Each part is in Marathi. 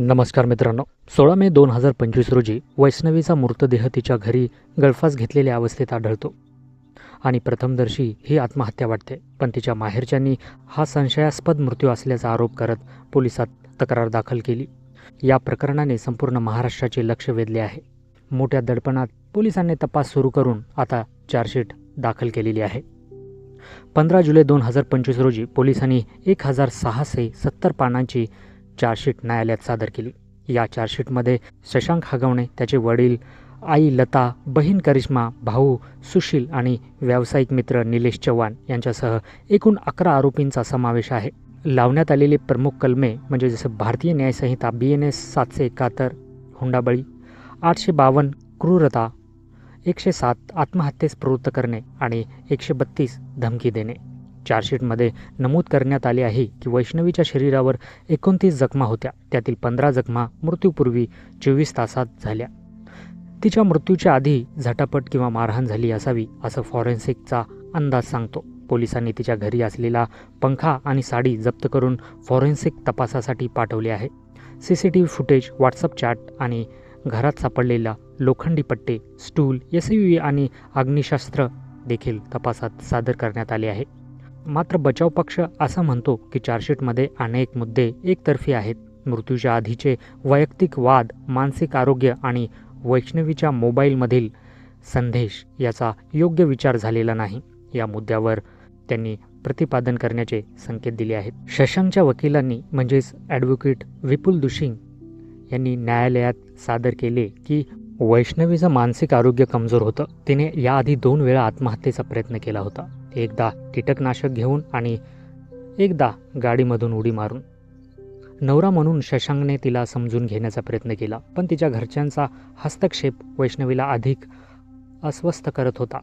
नमस्कार मित्रांनो. सोळा मे दोन हजार पंचवीस रोजी वैष्णवीचा मृतदेह तिच्या घरी गळफास घेतलेल्या अवस्थेत आढळतो. आणि प्रथमदर्शी ही आत्महत्या वाटते पण तिच्या माहेरच्यांनी हा संशयास्पद मृत्यू असल्याचा आरोप करत पोलिसात तक्रार दाखल केली. या प्रकरणाने संपूर्ण महाराष्ट्राचे लक्ष वेधले आहे. मोठ्या दडपणात पोलिसांनी तपास सुरू करून आता चार्जशीट दाखल केलेली आहे. पंधरा जुलै दोन हजार पंचवीस रोजी पोलिसांनी एक हजार सहाशे सत्तर पानांची चार्जशीट न्यायालयात सादर केली. या चार्जशीटमध्ये शशांक हगवणे त्याचे वडील आई लता बहीण करिश्मा भाऊ सुशील आणि व्यावसायिक मित्र निलेश चव्हाण यांच्यासह एकूण अकरा आरोपींचा समावेश आहे. लावण्यात आलेले प्रमुख कलमे म्हणजे जसं भारतीय न्यायसंहिता बी एन एस सातशे एकाहत्तर हुंडाबळी आठशे बावन्न क्रूरता एकशे सात आत्महत्येस प्रवृत्त करणे आणि एकशे बत्तीस धमकी देणे. चार्जशीटमध्ये नमूद करण्यात आले आहे की वैष्णवीच्या शरीरावर एकोणतीस जखमा होत्या. त्यातील पंधरा जखमा मृत्यूपूर्वी चोवीस तासात झाल्या. तिच्या मृत्यूच्या आधी झटापट किंवा मारहाण झाली असावी असं फॉरेन्सिकचा अंदाज सांगतो. पोलिसांनी तिच्या घरी असलेला पंखा आणि साडी जप्त करून फॉरेन्सिक तपासासाठी पाठवले आहे. C C T V footage WhatsApp chat आणि घरात सापडलेला लोखंडी पट्टे स्टूल एस यू आणि अग्निशास्त्र देखील तपासात सादर करण्यात आले आहे. मात्र बचाव पक्ष असं म्हणतो की चार्जशीटमध्ये अनेक मुद्दे एकतर्फी आहेत. मृत्यूच्या आधीचे वैयक्तिक वाद मानसिक आरोग्य आणि वैष्णवीच्या मोबाईलमधील संदेश याचा योग्य विचार झालेला नाही. या मुद्द्यावर त्यांनी प्रतिपादन करण्याचे संकेत दिले आहेत. शशांकच्या वकिलांनी म्हणजेच ॲडव्होकेट विपुल दुशिंग यांनी न्यायालयात सादर केले की वैष्णवीचं मानसिक आरोग्य कमजोर होतं. तिने याआधी दोन वेळा आत्महत्येचा प्रयत्न केला होता. एकदा कीटकनाशक घेऊन आणि एकदा गाडीमधून उडी मारून. नवरा म्हणून शशांकने तिला समजून घेण्याचा प्रयत्न केला पण तिच्या घरच्यांचा हस्तक्षेप वैष्णवीला अधिक अस्वस्थ करत होता.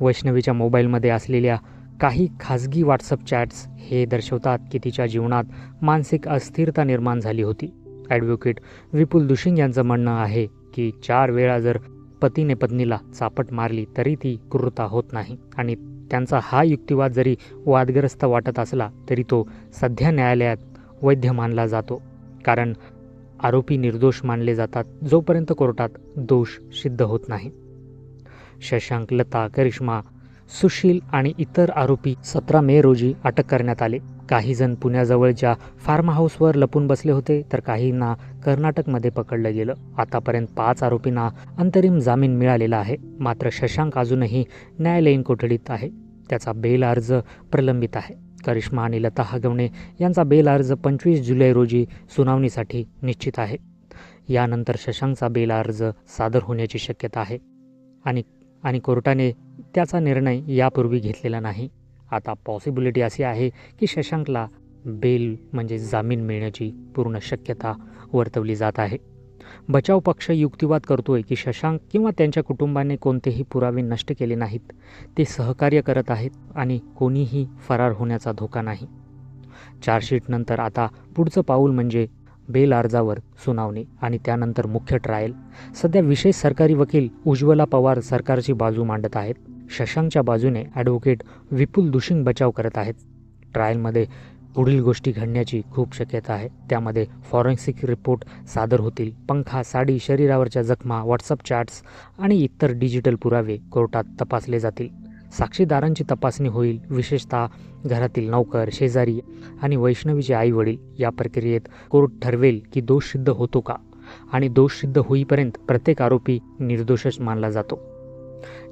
वैष्णवीच्या मोबाईलमध्ये असलेल्या काही खाजगी व्हॉट्सअप चॅट्स हे दर्शवतात की तिच्या जीवनात मानसिक अस्थिरता निर्माण झाली होती. ॲडव्होकेट विपुल दुशिंग यांचं म्हणणं आहे की चार वेळा जर पतीने पत्नीला चापट मारली तरी ती क्रूरता होत नाही आणि त्यांचा हा युक्तिवाद जरी वादग्रस्त वाटत असला तरी तो सध्या न्यायालयात वैध मानला जातो. कारण आरोपी निर्दोष मानले जातात जोपर्यंत कोर्टात दोष सिद्ध होत नाही. शशांक लता करिश्मा सुशील आणि इतर आरोपी सतरा मे रोजी अटक करण्यात आले. काहीजण पुण्याजवळच्या फार्म हाऊसवर लपून बसले होते तर काहींना कर्नाटकमध्ये पकडलं गेलं. आतापर्यंत पाच आरोपींना अंतरिम जामीन मिळालेला आहे. मात्र शशांक अजूनही न्यायालयीन कोठडीत आहे. त्याचा बेल अर्ज प्रलंबित आहे. करिश्मा आणि लता हगवणे यांचा बेल अर्ज पंचवीस जुलै रोजी सुनावणीसाठी निश्चित आहे. यानंतर शशांकचा बेल अर्ज सादर होण्याची शक्यता आहे. आणि आणि कोर्टाने त्याचा निर्णय यापूर्वी घेतलेला नाही. आता पॉसिबिलिटी अशी आहे की शशांकला बेल म्हणजे जामीन मिळण्याची पूर्ण शक्यता वर्तवली जात आहे. बचाव पक्ष युक्तिवाद करतोय की शशांक किंवा त्यांच्या कुटुंबाने कोणतेही पुरावे नष्ट केले नाहीत. ते सहकार्य करत आहेत आणि कोणीही फरार होण्याचा धोका नाही. चार्जशीटनंतर आता पुढचं पाऊल म्हणजे बेल अर्जावर सुनावणी आणि त्यानंतर मुख्य ट्रायल सध्या विशेष सरकारी वकील उज्ज्वला पवार सरकारची बाजू मांडत आहेत. शशांकच्या बाजूने ॲडव्होकेट विपुल दुशिंग बचाव करत आहेत. ट्रायलमध्ये पुढील गोष्टी घडण्याची खूप शक्यता आहे. त्यामध्ये फॉरेन्सिक रिपोर्ट सादर होतील. पंखा साडी शरीरावरच्या जखमा व्हॉट्सअप चॅट्स आणि इतर डिजिटल पुरावे कोर्टात तपासले जातील. साक्षीदारांची तपासणी होईल. विशेषतः घरातील नौकर शेजारी आणि वैष्णवीचे आई वडील या प्रक्रियेत कोर्ट ठरवेल की दोष सिद्ध होतो का? आणि दोष सिद्ध होईपर्यंत प्रत्येक आरोपी निर्दोषच मानला जातो.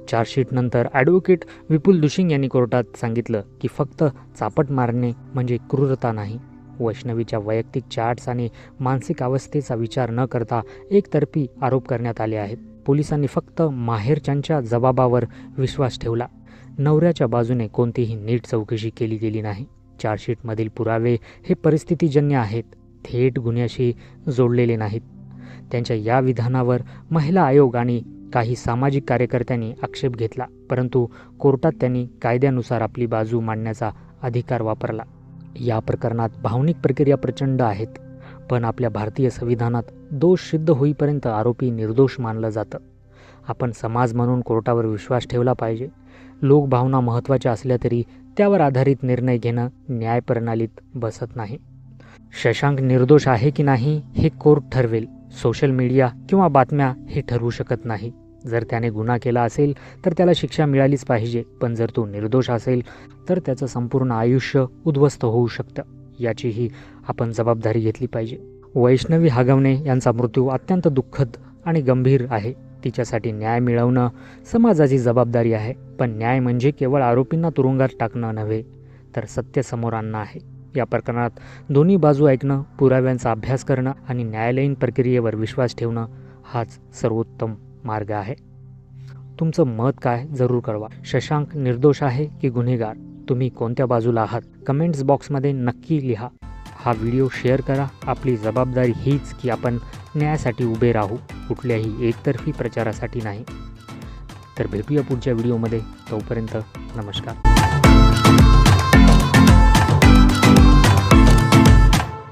चार्जशीटनंतर ॲडव्होकेट विपुल दुशिंग यांनी कोर्टात सांगितलं की फक्त चापट मारणे म्हणजे क्रूरता नाही. वैष्णवीच्या वैयक्तिक चार्ट्स आणि मानसिक अवस्थेचा विचार न करता एकतर्फी आरोप करण्यात आले आहेत. पोलिसांनी फक्त माहेरच्यांच्या जबाबावर विश्वास ठेवला. नवऱ्याच्या बाजूने कोणतीही नीट चौकशी केली गेली नाही. चार्जशीटमधील पुरावे हे परिस्थितीजन्य आहेत. थेट गुन्ह्याशी जोडलेले नाहीत. त्यांच्या या विधानावर महिला आयोग आणि काही सामाजिक कार्यकर्त्यांनी आक्षेप घेतला परंतु कोर्टात त्यांनी कायद्यानुसार आपली बाजू मांडण्याचा अधिकार वापरला. या प्रकरणात भावनिक प्रक्रिया प्रचंड आहेत पण आपल्या भारतीय संविधानात दोष सिद्ध होईपर्यंत आरोपी निर्दोष मानलं जातं. आपण समाज म्हणून कोर्टावर विश्वास ठेवला पाहिजे. लोकभावना महत्त्वाच्या असल्या तरी त्यावर आधारित निर्णय घेणं न्यायप्रणालीत बसत नाही. शशांक निर्दोष आहे की नाही हे कोर्ट ठरवेल. सोशल मीडिया किंवा बातम्या हे ठरवू शकत नाही. जर त्याने गुन्हा केला असेल तर त्याला शिक्षा मिळालीच पाहिजे. पण जर तो निर्दोष असेल तर त्याचं संपूर्ण आयुष्य उद्ध्वस्त होऊ शकतं. याचीही आपण जबाबदारी घेतली पाहिजे. वैष्णवी हागवणे यांचा मृत्यू अत्यंत दुःखद आणि गंभीर आहे. तिच्यासाठी न्याय मिळवणं समाजाची जबाबदारी आहे. पण न्याय म्हणजे केवळ आरोपींना तुरुंगात टाकणं नव्हे तर सत्य समोर आणणं आहे. या प्रकरणात दोन्ही बाजू ऐकणं पुराव्यांचा अभ्यास करणं आणि न्यायालयीन प्रक्रियेवर विश्वास ठेवणं हाच सर्वोत्तम मार्ग आहे. तुमचं मत काय जरूर कळवा. शशांक निर्दोष आहे की गुन्हेगार? तुम्ही कोणत्या बाजूला आहात? कमेंट्स बॉक्समध्ये नक्की लिहा. हा व्हिडिओ शेअर करा. आपली जबाबदारी हीच की आपण न्यायासाठी उभे राहू कुठल्याही एकतर्फी प्रचारासाठी नाही. तर भेटूया पुढच्या व्हिडिओमध्ये. तोपर्यंत नमस्कार.